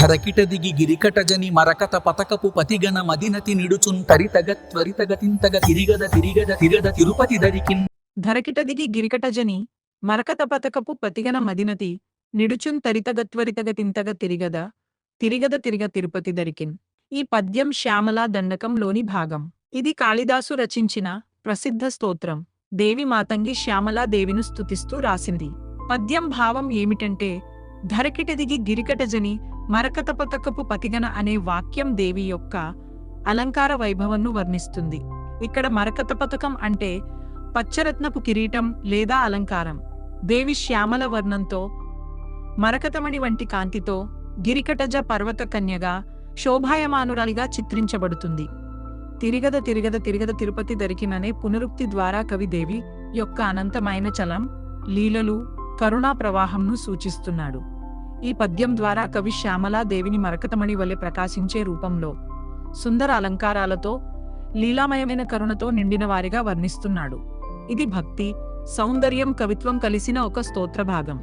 ధరకిట దిగి గిరికటజని మరకత పతకపు పతిగణ మదినతి నిడుచున్ తరితగ త్వరితగతింతగ తిరిగద తిరిగద తిరగద తిరుపతి దరికిన్. ధరకిట దిగి గిరికటజని మరకత పతకపు పతిగన మదినతి నిడుచున్ తరితగత్వరితగ తింతగ తిరిగద తిరిగద తిరిగ తిరుపతి దరికిన్. ఈ పద్యం శ్యామలా దండకంలోని భాగం. ఇది కాళిదాసు రచించిన ప్రసిద్ధ స్తోత్రం. దేవి మాతంగి శ్యామలా దేవిను స్తుతిస్తూ రాసింది. పద్యం భావం ఏమిటంటే ధరకిట దిగి గిరికటజని మరకత పతకపు పతిగన అనే వాక్యం దేవి యొక్క అలంకార వైభవంను వర్ణిస్తుంది. ఇక్కడ మరకత పతకం అంటే పచ్చరత్నపు కిరీటం లేదా అలంకారం. దేవి శ్యామల వర్ణంతో మరకతమణి వంటి కాంతితో గిరికటజ పర్వత కన్యగా శోభాయమానురాలిగా చిత్రించబడుతుంది. తిరిగద తిరిగద తిరిగద తిరుపతి దరికిననే పునరుక్తి ద్వారా కవి దేవి యొక్క అనంతమైన చలం లీలలు కరుణా ప్రవాహంను సూచిస్తున్నాడు. ఈ పద్యం ద్వారా కవి శ్యామలాదేవిని మరకతమణి వలె ప్రకాశించే రూపంలో సుందర అలంకారాలతో లీలామయమైన కరుణతో నిండిన వారిగా వర్ణిస్తున్నాడు. ఇది భక్తి సౌందర్యం కవిత్వం కలిసిన ఒక స్తోత్ర భాగం